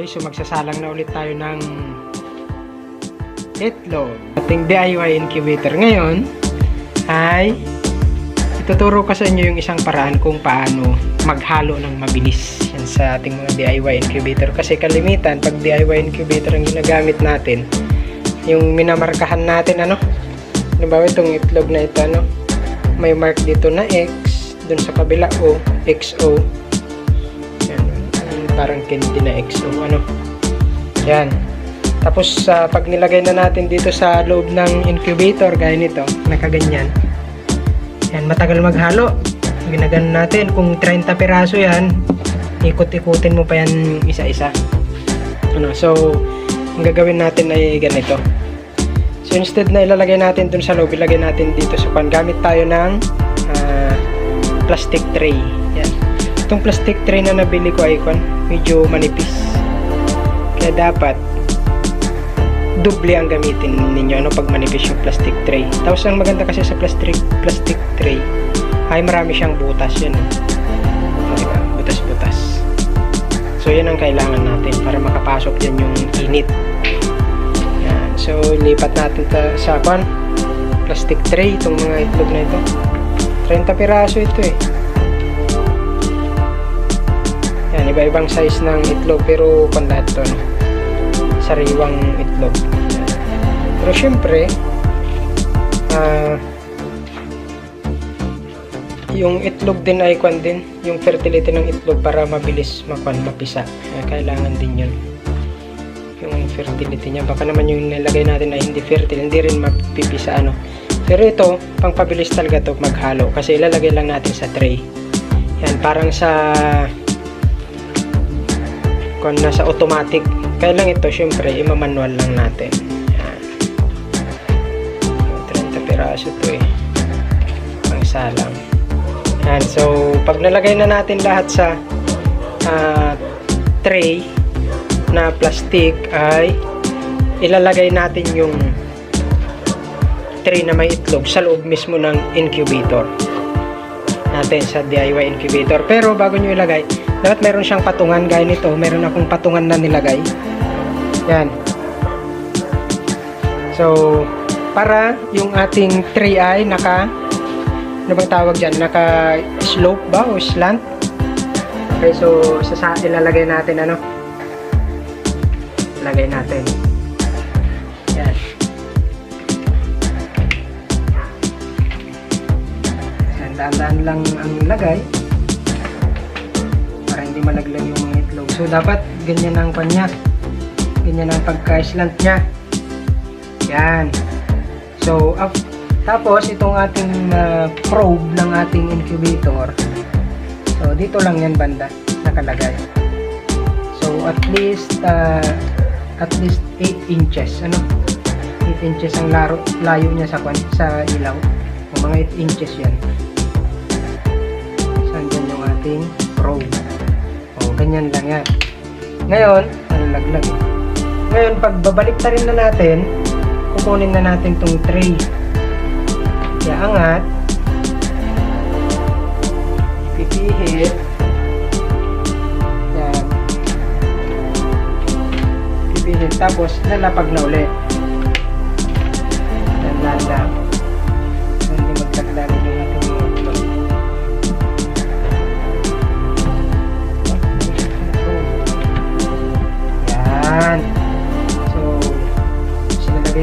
Okay, so magsasalang na ulit tayo ng itlog. Ating DIY incubator ngayon ay ituturo ko sa inyo yung isang paraan kung paano maghalo ng mabilis yan sa ating mga DIY incubator. Kasi kalimitan pag DIY incubator ang ginagamit natin yung minamarkahan natin ano? Halimbawa itong itlog na ito ano? May mark dito na X dun sa kabila O XO parang candy na XO ano? Yan. Tapos sa pag nilagay na natin dito sa loob ng incubator gaya nito nakaganyan. Yan matagal maghalo. Ginagano natin kung 30 piraso yan ikot-ikutin mo pa yan isa-isa. Ano? So ang gagawin natin ay ganito. So instead na ilalagay natin dun sa loob ilagay natin dito sa pan. Gamit tayo ng ah, plastic tray. Yan itong plastic tray na nabili ko kon medyo manipis kaya dapat doble ang gamitin ninyo ano pag manipis yung plastic tray tapos ang maganda kasi sa plastic plastic tray ay marami siyang butas. O, diba? butas butas so yan ang kailangan natin para makapasok dyan yung init yan. so lipat natin ta sa pan plastic tray itong mga itlog na ito 30 piraso ito eh yan iba ibang size ng itlog pero panlahat to no? sariwang itlog. Pero syempre ah yung itlog din ay kwan din yung fertility ng itlog para mabilis makwan mapisa. Kaya kailangan din yun. Yung fertility niya. Baka naman yung nilagay natin ay hindi fertile hindi rin mapipisa ano. Pero ito pang pabilis talaga to maghalo kasi ilalagay lang natin sa tray. Yan parang sa kung nasa automatic kaya lang ito syempre imamanual lang natin. Yan 30 piraso to eh. Pang salang. Yan, so pag nalagay na natin lahat sa ah, tray na plastic ay ilalagay natin yung tray na may itlog sa loob mismo ng incubator natin sa DIY incubator. Pero bago nyo ilagay, dapat meron siyang patungan gaya nito. Meron akong patungan na nilagay. Yan. So, para yung ating tray ay naka ano bang tawag dyan? Naka slope ba o slant? Okay, so sa, ilalagay natin ano? Lagay natin. Yan. Yan, daan-daan lang ang lagay hindi malaglag yung mga itlog. So dapat ganyan ang kanya. Ganyan ang pagka-slant niya. Yan. So, up, tapos itong ating uh, probe ng ating incubator. So dito lang yan banda nakalagay. So at least uh, at least 8 inches ano? 8 inches ang laro, layo niya sa sa ilaw. O mga 8 inches yan. So andyan yung ating ganyan lang yan. Ngayon, nalaglag eh. Ngayon, pag babalik na rin na natin, kukunin na natin tong tray. Kaya angat. Pipihit. Yan. Pipihit. Tapos, lalapag na ulit. Yan. Hindi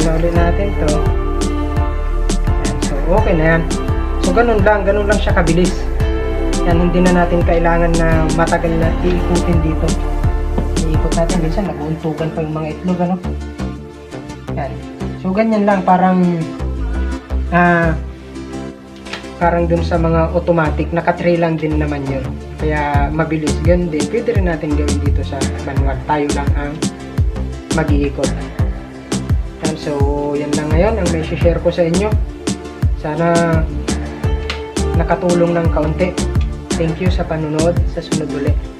na ulit natin to. Yan. So, okay na yan. So, ganun lang. Ganun lang siya kabilis. Yan, hindi na natin kailangan na matagal na iikutin dito. Iikot natin. Minsan, naguuntugan pa yung mga itlog, ano? Yan. So, ganyan lang. Parang, ah, parang dun sa mga automatic, naka-tray lang din naman yun. Kaya, mabilis. Ganun din. Pwede rin natin gawin dito sa manual. Tayo lang ang mag-iikot. So, yan lang ngayon ang may share ko sa inyo. Sana nakatulong ng kaunti. Thank you sa panunod. Sa sunod ulit.